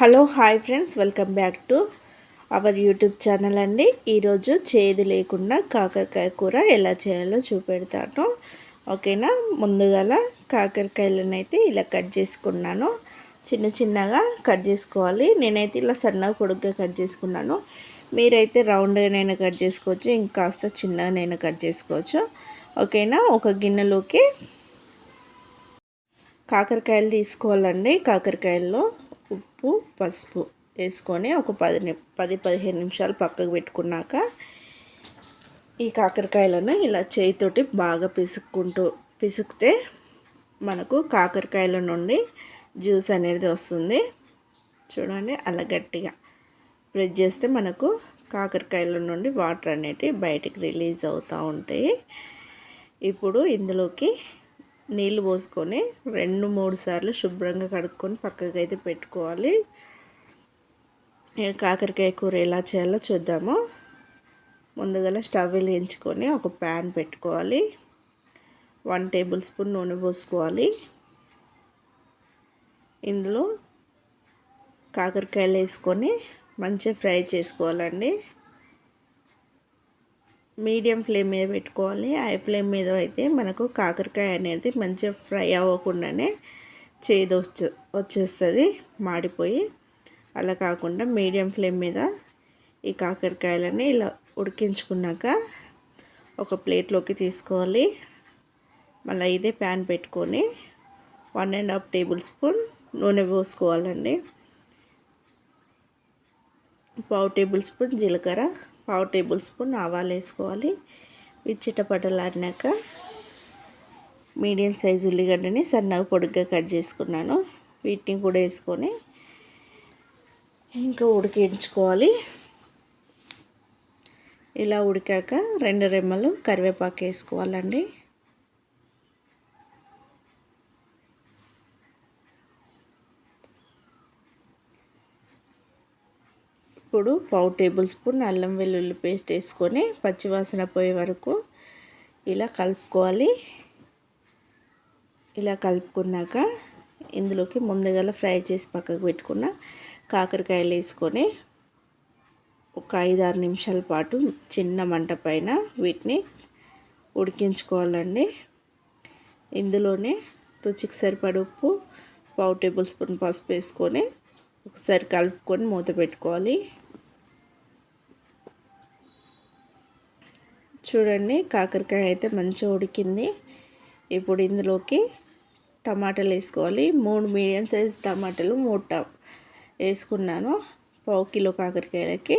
Hello hi friends. Welcome back to our YouTube channel అండి. ఈరోజు చేదు లేకుండా కాకరకాయ కూర ఎలా చేయాలో చూపెడతాను. ఓకేనా? ముందుగా కాకరకాయలను అయితే ఇలా కట్ చేసుకున్నాను. చిన్న చిన్నగా కట్ చేసుకోవాలి. నేనైతే ఇలా సన్నగా పొడుగ్గా కట్ చేసుకున్నాను. మీరైతే రౌండ్గానైనా కట్ చేసుకోవచ్చు ఇంకాస్త చిన్నగానైనా కట్ చేసుకోవచ్చు. ఓకేనా? ఒక గిన్నెలోకి కాకరకాయలు తీసుకోవాలండి కాకరకాయల్లో. ఉప్పు పసుపు వేసుకొని ఒక పది పది పదిహేను నిమిషాలు పక్కకు పెట్టుకున్నాక ఈ కాకరకాయలను ఇలా చేయితోటి బాగా పిసుక్కుంటూ పిసుకుతే మనకు కాకరకాయల నుండి జ్యూస్ అనేది వస్తుంది. చూడండి అలా గట్టిగా ప్రెస్ చేస్తే మనకు కాకరకాయల నుండి వాటర్ అనేటివి బయటికి రిలీజ్ అవుతూ ఉంటాయి. ఇప్పుడు ఇందులోకి నీళ్ళు పోసుకొని రెండు మూడు సార్లు శుభ్రంగా కడుక్కొని పక్కకైతే అయితే పెట్టుకోవాలి కాకరకాయ కూర ఎలా చేయాలో చూద్దాము. ముందుగా స్టవ్ వెలిగించుకొని ఒక ప్యాన్ పెట్టుకోవాలి. వన్ టేబుల్ స్పూన్ నూనె పోసుకోవాలి. ఇందులో కాకరకాయలు వేసుకొని మంచిగా ఫ్రై చేసుకోవాలండి. మీడియం ఫ్లేమ్ మీద పెట్టుకోవాలి. హై ఫ్లేమ్ మీద అయితే మనకు కాకరకాయ అనేది మంచిగా ఫ్రై అవ్వకుండానే చేదు వచ్చే వచ్చేస్తుంది మాడిపోయి. అలా కాకుండా మీడియం ఫ్లేమ్ మీద ఈ కాకరకాయలని ఇలా ఉడికించుకున్నాక ఒక ప్లేట్లోకి తీసుకోవాలి. మళ్ళీ ఇదే ప్యాన్ పెట్టుకొని one and half table spoon నూనె పోసుకోవాలండి. పావు టేబుల్ స్పూన్ జీలకర్ర పావు టేబుల్ స్పూన్ ఆవాలు వేసుకోవాలి. విచ్చిటపటలాడినాక మీడియం సైజు ఉల్లిగడ్డని సన్నగా పొడుగ్గా కట్ చేసుకున్నాను. వీటిని కూడా వేసుకొని ఇంకా ఉడికించుకోవాలి. ఇలా ఉడికాక రెండు రెమ్మలు కరివేపాకు వేసుకోవాలండి. ఇప్పుడు పావు టేబుల్ స్పూన్ అల్లం వెల్లుల్లి పేస్ట్ వేసుకొని పచ్చివాసన పోయే వరకు ఇలా కలుపుకోవాలి. ఇలా కలుపుకున్నాక ఇందులోకి ముందుగా ఫ్రై చేసి పక్కకు పెట్టుకున్న కాకరకాయలు వేసుకొని ఒక ఐదు ఆరు నిమిషాల పాటు చిన్న మంట పైన వీటిని ఉడికించుకోవాలండి. ఇందులోనే రుచికి సరిపడ ఉప్పు పావు టేబుల్ స్పూన్ పసుపు వేసుకొని ఒకసారి కలుపుకొని మూత పెట్టుకోవాలి. చూడండి కాకరకాయ అయితే మంచిగా ఉడికింది. ఇప్పుడు ఇందులోకి టమాటాలు వేసుకోవాలి. మూడు మీడియం సైజ్ టమాటాలు మూడు వేసుకున్నాను పావు కిలో కాకరకాయలకి.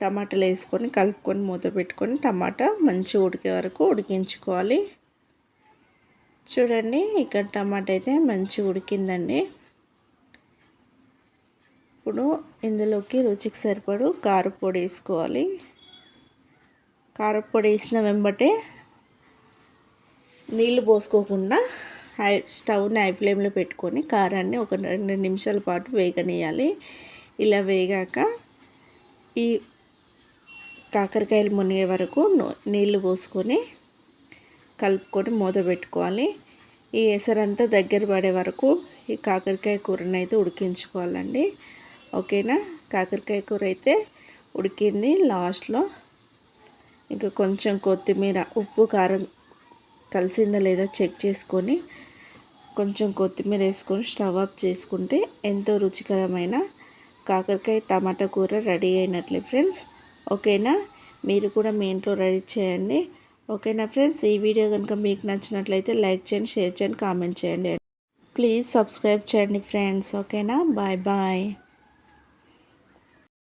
టమాటాలు వేసుకొని కలుపుకొని మూత పెట్టుకొని టమాటా మంచిగా ఉడికే వరకు ఉడికించుకోవాలి. చూడండి ఇక్కడ టమాటా అయితే మంచిగా ఉడికిందండి. ఇప్పుడు ఇందులోకి రుచికి సరిపడు కారపొడి వేసుకోవాలి. కారపొడి వేసిన వెంబటే నీళ్ళు పోసుకోకుండా హై స్టవ్ని హై ఫ్లేమ్లో పెట్టుకొని కారాన్ని ఒక రెండు నిమిషాల పాటు వేగనేయాలి ఇలా వేగాక ఈ కాకరకాయలు మునిగే వరకు నీళ్ళు పోసుకొని కలుపుకొని మూత పెట్టుకోవాలి. ఈ ఎసరంతా దగ్గర పడే వరకు ఈ కాకరకాయ కూరని అయితే ఉడికించుకోవాలండి. ఓకేనా? కాకరకాయ కూర అయితే ఉడికింది. లాస్ట్లో ఇంకా కొంచెం కొత్తిమీర ఉప్పు కారం కలిసిందా లేదా చెక్ చేసుకొని కొంచెం కొత్తిమీర వేసుకొని స్టవ్ ఆఫ్ చేసుకుంటే ఎంతో రుచికరమైన కాకరకాయ టమాటా కూర రెడీ అయినట్లే ఫ్రెండ్స్. ఓకేనా? మీరు కూడా మీ ఇంట్లో రెడీ చేయండి. ఓకేనా ఫ్రెండ్స్? ఈ వీడియో కనుక మీకు నచ్చినట్లయితే లైక్ చేయండి షేర్ చేయండి కామెంట్ చేయండి. ప్లీజ్ సబ్స్క్రైబ్ చేయండి ఫ్రెండ్స్. ఓకేనా? Bye bye.